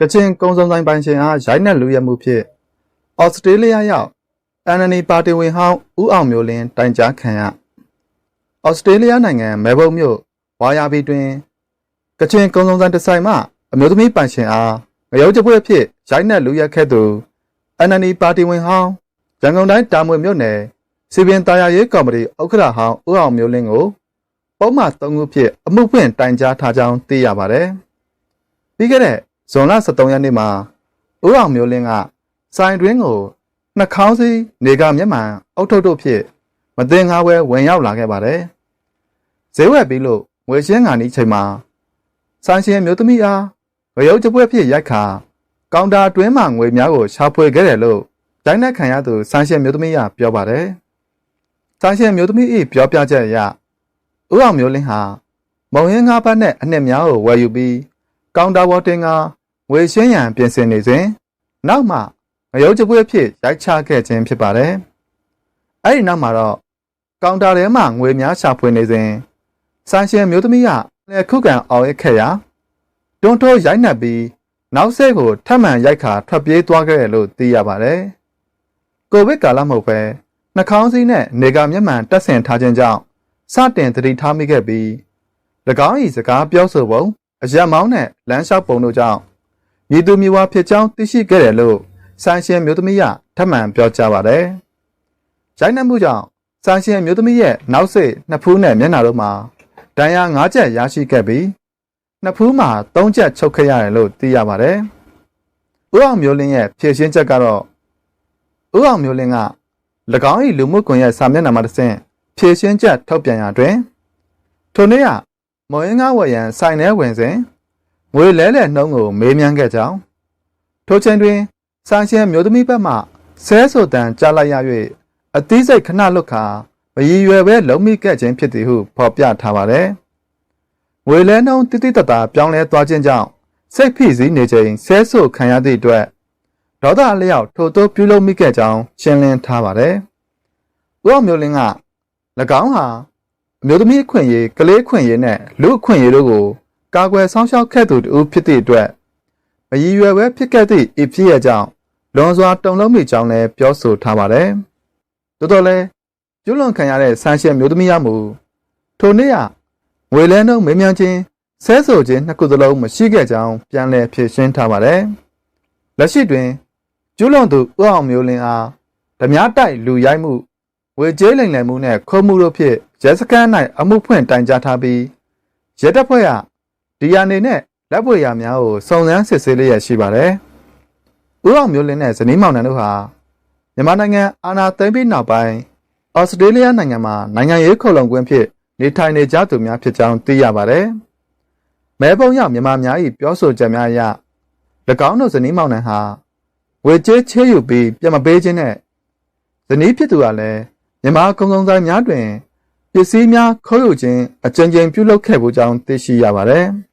ကချင်ကုံစုံဆိုင်ပိုင်ရှင်အားရိုက်နှက်လူရမှုဖြင့်ဩစတြေးလျရောက်အန်နနီပါတီဝင်ဟောင်းဦးအောင်မျိုးလင်းတိုင်ကြားခံရဩစတြေးလျနိုင်ငံမဲဘုံမြို့ဝါယာဘီတွင်ကချင်ကုံစုံဆိုင်တစ်ဆိုင်မှအမျိုးသမီးပိုင်ရှင်အားငရုတ်ကြပွဲဖြစ်ရိုက်နှက်လူရက်ခဲ့သူအန်နနီပါတီဝင်ဟောင်းရန်ကုန်တိုင်းတာမွေမြို့နယ်စီပင်တာယာရေးကော်မတီဥက္ကဋ္ဌဟောင်းဦးအောင်မျိုးလင်းကိုပုံမှန်၃ခုဖြင့်အမှုဖွင့်တိုင်ကြားထားကြောင်းသိရပါတယ်။ပြီးခဲ့တဲ့ ဇွန်လ23ရက်နေ့မှာဦးအောင်မျိုးလင်းကစိုင်တွင်းကိုနှာခေါင်းစည်းနေကမျက်မှန်အုတ်ထုတ်တို့ဖြင့်မတင်ငါဝဲဝင်ရောက်လာခဲ့ပါတယ်။ဈေးဝယ်ပြီးလို့ငွေရှင်းငါနီးချိန်မှာဆိုင်ရှင်မျိုးသမီးအားငရုတ်ကြပွဲဖြစ်ရိုက်ခါကောင်တာတွင်းမှငွေများကိုရှာဖွေခဲ့တယ်လို့ဒိုင်းနက်ခံရသူဆိုင်ရှင်မျိုးသမီးကပြောပါတယ်။ဆိုင်ရှင်မျိုးသမီး၏ပြောပြချက်အရဦးအောင်မျိုးလင်းဟာမုံရင်းငါးဘတ်နဲ့အနှစ်များကိုဝယ်ယူပြီးကောင်တာဘော်တင်က ငွေရှင်းရန်ပြင်ဆင်နေစဉ်နောက်မှငရုတ်ကြပွဲဖြစ်ရိုက်ချခဲ့ခြင်းဖြစ်ပါတယ်။အဲ့ဒီနောက်မှာတော့ကောင်တာထဲမှာငွေများရှာဖွေနေစဉ်ဆိုင်ရှင်မျိုးသမီးကလည်းခုခံအောင်ရခဲ့ရာတွန်းထိုးရိုက်နှက်ပြီးနောက်ဆက်ကိုထပ်မံရိုက်ခါထွက်ပြေးသွားခဲ့တယ်လို့သိရပါတယ်။ကိုဗစ်ကာလမဟုတ်ပဲနှာခေါင်းစည်းနဲ့နေကမျက်မှန်တက်ဆင်ထားခြင်းကြောင့်စတင်သတိထားမိခဲ့ပြီး၎င်း၏စကားပြောဆိုပုံအရက်မောင်းနဲ့လမ်းလျှောက်ပုံတို့ကြောင့် မြေသူမြေဝါဖြစ်ကြောင်းသိရှိခဲ့တယ်လို့ဆိုင်ရှင်မျိုးသမီးကထပ်မံပြောကြားပါတယ်။ရိုက်နှက်မှုကြောင့်ဆိုင်ရှင်မျိုးသမီးရဲ့နောက်စိတ်နှစ်ဖူးနဲ့မျက်နှာတို့မှာဒဏ်ရာ၅ချက်ရရှိခဲ့ပြီးနှစ်ဖူးမှာ၃ချက်ချုပ်ခဲ့ရတယ်လို့သိရပါတယ်။ဦးအောင်မျိုးလင်းရဲ့ဖြည့်ရှင်းချက်ကတော့ဦးအောင်မျိုးလင်းက၎င်း၏လူမှုကွန်ရက်စာမျက်နှာမှာတစ်ဆင့်ဖြည့်ရှင်းချက်ထုတ်ပြန်ရာတွင်ထိုနေ့ကမော်ရင်ကားဝယ်ရန်ဆိုင်ထဲဝင်စဉ် ငွေလဲလှယ်နှုံးကိုမေးမြန်းခဲ့ကြောင်းထိုချိန်တွင်ဆိုင်ရှင်မျိုးသမီးဘက်မှဆဲဆိုတန်ကြားလိုက်ရ၍အသီးစိတ်ခဏလွတ်ခါမရည်ရွယ်ပဲလုံးမိခဲ့ခြင်းဖြစ်သည်ဟုဖော်ပြထားပါတယ်။ငွေလဲနှုံးတိတိတတ်တာပြောင်းလဲသွားခြင်းကြောင့်စိတ်ဖိစီးနေချိန်ဆဲဆိုခံရသည့်အတွက်ဒေါသအလျောက်ထိုသို့ပြုလုပ်မိခဲ့ကြောင်းရှင်းလင်းထားပါတယ်။ဦးအောင်မျိုးလင်းက၎င်းဟာအမျိုးသမီးအခွင့်အရေးကလေးအခွင့်အရေးနဲ့လူအခွင့်အရေးတို့ကို ကာကွယ်ဆောင်ရှောက်ခဲ့သူတူဖြစ်သည့်အတွက်မရည်ရွယ်ပဲဖြစ်ခဲ့သည့်အဖြစ်ရဲ့ကြောင့်လွန်စွာတုံလုံးမိကြောင်းလည်းပြောဆိုထားပါတယ်။သို့တော်လည်းကျွလွန်ခံရတဲ့ဆန်းရှင်းမျိုးသမီးရမူထိုနေ့ကငွေလဲနှုန်းမေးမြန်းခြင်းဆဲဆိုခြင်းနှစ်ခုစလုံးမရှိခဲ့ကြောင်းပြန်လည်ဖြေရှင်းထားပါတယ်။လက်ရှိတွင်ကျွလွန်သူဥအောင်မျိုးလင်းအားဓမြတိုက်လူရိုက်မှုဝေကျေးလိမ်လည်မှုနဲ့ခုံမှုတို့ဖြင့်ရဲစခန်း၌အမှုဖွင့်တိုင်ကြားထားပြီးရဲတပ်ဖွဲ့က ဒီယာနေနဲ့လက်ပွေရာများကိုစုံစမ်းစစ်ဆေးလျက်ရှိပါတယ်။ဦးအောင်မျိုးလင်းနဲ့ဇနီးမောင်နှံတို့ဟာမြန်မာနိုင်ငံအာဏာသိမ်းပြီးနောက်ပိုင်းဩစတြေးလျနိုင်ငံမှာနိုင်ငံရေးခုံလုံခွင့်ဖြင့်နေထိုင်နေကြသူများဖြစ်ကြောင်းသိရပါတယ်။မဲပုံရောက်မြန်မာများ၏ပြောဆိုချက်များအရ၎င်းတို့ဇနီးမောင်နှံဟာဝေကျေးချေးယူပြီးပြမပေးခြင်းနဲ့ဇနီးဖြစ်သူကလည်းမြန်မာကုံကုံဆိုင်များတွင်ပစ္စည်းများခိုးယူခြင်းအကြံဉာဏ်ပြုလုပ်ခဲ့မှုကြောင်းသိရှိရပါတယ်။